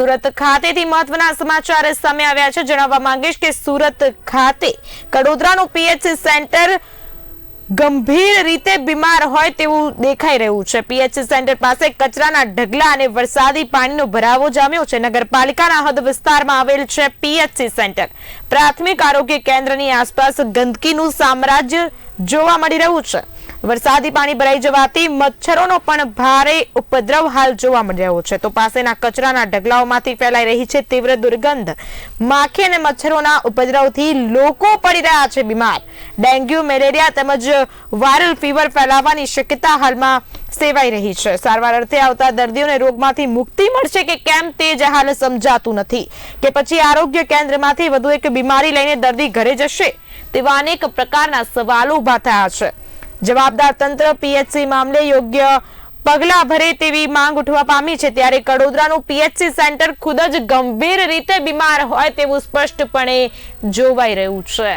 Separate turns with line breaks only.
સુરત ખાતેથી મહત્વના સમાચાર સામે આવ્યા છે. જણાવવા માંગીશ કે સુરત ખાતે કડોદરાનું પીએચસી સેન્ટર ગંભીર રીતે બીમાર હોય તેવું દેખાઈ રહ્યું છે. પીએચસી સેન્ટર પાસે કચરાના ઢગલા અને વરસાદી પાણીનો ભરાવો જામ્યો છે. નગરપાલિકાના હદ વિસ્તારમાં આવેલ છે પીએચસી સેન્ટર. પ્રાથમિક આરોગ્ય કેન્દ્રની આસપાસ ગંદકીનું સામ્રાજ્ય જોવા મળી રહ્યું છે. વરસાદી પાણી ભરાઈ જવાથી મચ્છરોનો પણ ભારે ઉપદ્રવ હાલ જોવા મળી રહ્યો છે. તો પાસેના કચરાના ઢગલાઓમાંથી ફેલાઈ રહી છે તીવ્ર દુર્ગંધ. માખી અને મચ્છરોના ઉપદ્રવથી લોકો પડી રહ્યા છે બીમાર. ડેન્ગ્યુ, મેલેરિયા તેમજ વાયરલ ફીવર ફેલાવાની શક્યતા હાલમાં સેવાઈ રહી છે. સારવાર અર્થે આવતા દર્દીઓને રોગમાંથી મુક્તિ મળશે કે કેમ તે જ હાલ સમજાતું નથી. કે પછી આરોગ્ય કેન્દ્રમાંથી વધુ એક બીમારી લઈને દર્દી ઘરે જશે? તેવા અનેક પ્રકારના સવાલો ઊભા થયા છે. જવાબદાર તંત્ર પીએચસી મામલે યોગ્ય પગલા ભરે તેવી માંગ ઉઠવા પામી છે. ત્યારે કડોદરાનું પીએચસી સેન્ટર ખુદ જ ગંભીર રીતે બીમાર હોય તેવું સ્પષ્ટપણે જોવાઈ રહ્યું છે.